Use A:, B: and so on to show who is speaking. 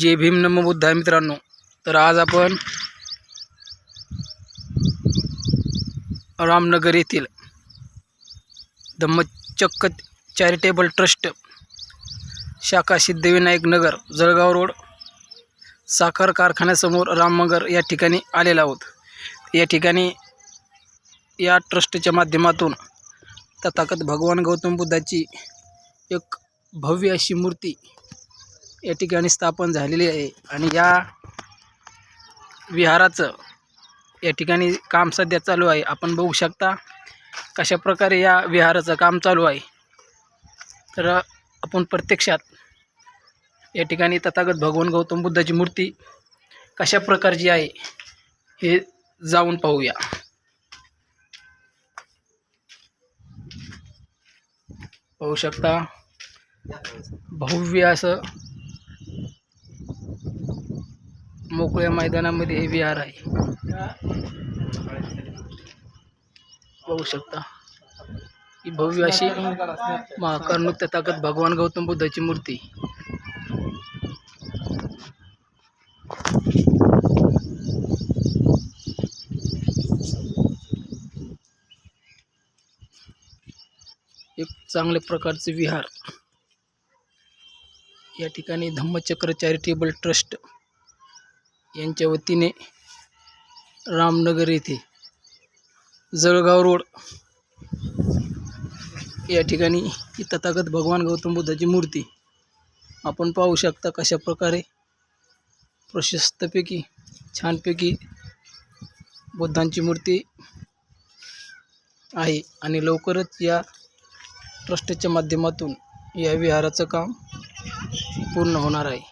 A: जय भीम नम बुद्धा मित्रांनो. तर आज आपण रामनगर येथील धम्मचक्क चॅरिटेबल ट्रस्ट शाखा सिद्धिविनायक नगर जळगाव रोड साखर कारखान्यासमोर रामनगर या ठिकाणी आलेला आहोत. या ठिकाणी या ट्रस्टच्या माध्यमातून तथागत भगवान गौतम बुद्धाची एक भव्य अशी मूर्ती या ठिकाणी स्थापन झालेली आहे. आणि या विहाराचं या ठिकाणी काम सध्या चालू आहे. आपण बघू शकता कशा प्रकारे या विहाराचं काम चालू आहे. तर आपण प्रत्यक्षात या ठिकाणी तथागत भगवान गौतम बुद्धाची मूर्ती कशा प्रकारची आहे हे जाऊन पाहूया. पाहू शकता भव्य असं मोकळ्या मैदानामध्ये हे विहार आहे. बघू शकता. ही भव्य अशी महाकर्णुक तथागत भगवान गौतम बुद्धाची मूर्ती. एक चांगल्या प्रकारचे विहार. या ठिकाणी धम्मचक्र चॅरिटेबल ट्रस्ट यांच्या वतीने रामनगर येथे जळगाव रोड या ठिकाणी ही तथागत भगवान गौतम बुद्धाची मूर्ती आपण पाहू शकता कशा प्रकारे प्रशस्तपैकी छानपैकी बुद्धांची मूर्ती आहे. आणि लवकरच या ट्रस्टच्या माध्यमातून या विहाराचं काम पूर्ण होणार आहे.